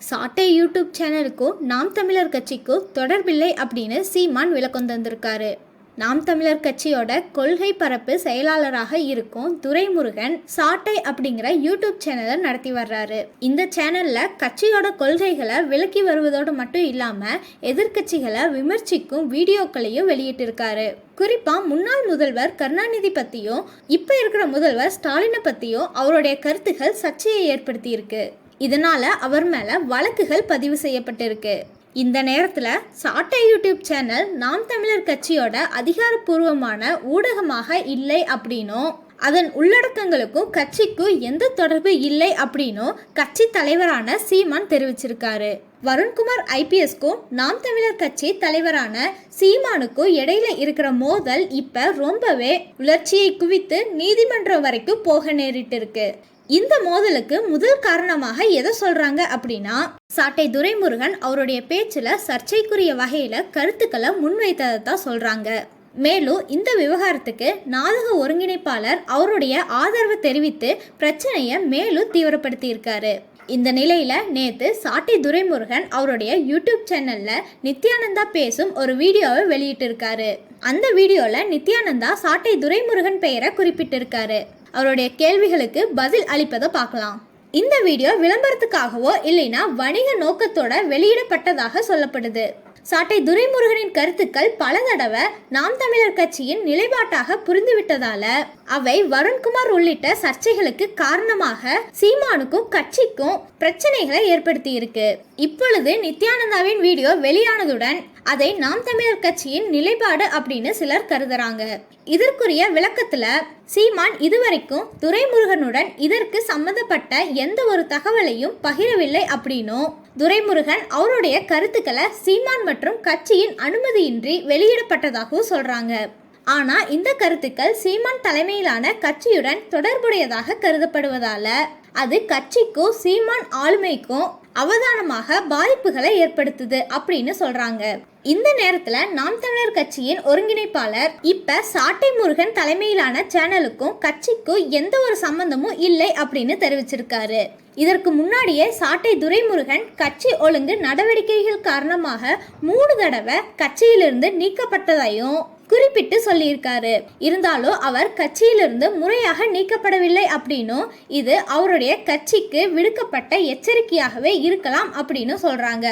சாட்டை யூடியூப் சேனலுக்கும் நாம் தமிழர் கட்சிக்கும் தொடர்பில்லை அப்படின்னு சீமான் விளக்கம் தந்திருக்காரு. நாம் தமிழர் கட்சியோட கொள்கை பரப்பு செயலாளராக இருக்கும் துரைமுருகன் சாட்டை அப்படிங்கிற யூடியூப் சேனலை நடத்தி வர்றாரு. இந்த சேனல்ல கட்சியோட கொள்கைகளை விளக்கி வருவதோடு மட்டும் இல்லாம எதிர்க்கட்சிகளை விமர்சிக்கும் வீடியோக்களையும் வெளியிட்டிருக்காரு. குறிப்பா முன்னாள் முதல்வர் கருணாநிதி பத்தியும் இப்ப இருக்கிற முதல்வர் ஸ்டாலினை பத்தியும் அவருடைய கருத்துகள் சர்ச்சையை ஏற்படுத்தி இருக்கு இதனால அவர் மேல வழக்குகள் பதிவு செய்யப்பட்டிருக்கு. இந்த நேரத்தில் சாட்டை யூடியூப் சேனல் நாம் தமிழர் கட்சியோட அதிகாரப்பூர்வமான ஊடகமாக இல்லை அப்படின்னும் அதன் உள்ளடக்கங்களுக்கும் கட்சிக்கும் எந்த தொடர்பு இல்லை அப்படின்னும் கட்சி தலைவரான சீமான் தெரிவிச்சிருக்காரு. வருண்குமார் ஐபிஎஸ்க்கும் நாம் தமிழர் கட்சி தலைவரான சீமானுக்கும் இடையில இருக்கிற மோதல் இப்ப ரொம்பவே உணர்ச்சியை குவித்து நீதிமன்றம் வரைக்கும் போக நேரிட்டு இருக்கு இந்த மோதலுக்கு முதல் காரணமாக எதை சொல்றாங்க அப்படின்னா சாட்டை துரைமுருகன் அவருடைய பேச்சுல சர்ச்சைக்குரிய வகையில கருத்துக்களை முன்வைத்ததை தான் சொல்றாங்க. மேலும் இந்த விவகாரத்துக்கு நாடக ஒருங்கிணைப்பாளர் அவருடைய ஆதரவு தெரிவித்து பிரச்சனையை மேலும் தீவிரப்படுத்தியிருக்காரு. இந்த நிலையில நேத்து சாட்டை துரைமுருகன் அவருடைய யூடியூப் சேனல்ல நித்யானந்தா பேசும் ஒரு வீடியோவை வெளியிட்டிருக்காரு. அந்த வீடியோல நித்யானந்தா சாட்டை துரைமுருகன் பெயரை குறிப்பிட்டிருக்காரு. அவருடைய கேள்விகளுக்கு பதில் அளிப்பதை பார்க்கலாம். இந்த வீடியோ விளம்பரத்துக்காகவோ இல்லைனா வணிக நோக்கத்தோட வெளியிடப்பட்டதாக சொல்லப்படுது. சாட்டை துரைமுருகனின் கருத்துக்கள் பல தடவை நாம் தமிழர் கட்சியின் நிலைப்பாட்டாக புரிந்துவிட்டதால அவை வருண்குமார் உள்ளிட்ட சர்ச்சைகளுக்கு காரணமாக சீமானுக்கும் கட்சிக்கும் பிரச்சனைகளை ஏற்படுத்தி இருக்கு இப்பொழுது நித்யானந்தாவின் வீடியோ வெளியானதுடன் அதை நாம் தமிழர் கட்சியின் நிலைப்பாடு அப்படின்னு சிலர் கருதுறாங்க. இதற்குரிய விளக்கத்துல சீமான் இதுவரைக்கும் துரைமுருகனுடன் இதற்கு சம்பந்தப்பட்ட எந்த ஒரு தகவலையும் பகிரவில்லை அப்படின்னும் துரைமுருகன் அவருடைய கருத்துக்களை சீமான் மற்றும் கட்சியின் அனுமதியின்றி வெளியிடப்பட்டதாகவும் சொல்றாங்க. ஆனா இந்த கருத்துக்கள் சீமான் தலைமையிலான கட்சியுடன் தொடர்புடையதாக கருதப்படுவதால அது கட்சிக்கும் சீமான் ஆளுமைக்கும் அவதானமாக பாதிப்புகளை ஏற்படுத்துது அப்படின்னு சொல்றாங்க. இந்த நேரத்துல நாம் தமிழர் கட்சியின் ஒருங்கிணைப்பாளர் இப்ப சாட்டை முருகன் தலைமையிலான சேனலுக்கும் கட்சிக்கும் எந்த ஒரு சம்பந்தமும் இல்லை அப்படின்னு தெரிவிச்சிருக்காரு. இதற்கு முன்னாடியே சாட்டை துரைமுருகன் கட்சி ஒழுங்கு நடவடிக்கைகள் காரணமாக மூணு தடவை கட்சியிலிருந்து நீக்கப்பட்டதையும் குறிப்பிட்டு சொல்லியிருக்காரு. இருந்தாலும் அவர் கட்சியிலிருந்து முறையாக நீக்கப்படவில்லை அப்படின்னும் இது அவருடைய கட்சிக்கு விடுக்கப்பட்ட எச்சரிக்கையாகவே இருக்கலாம் அப்படின்னு சொல்றாங்க.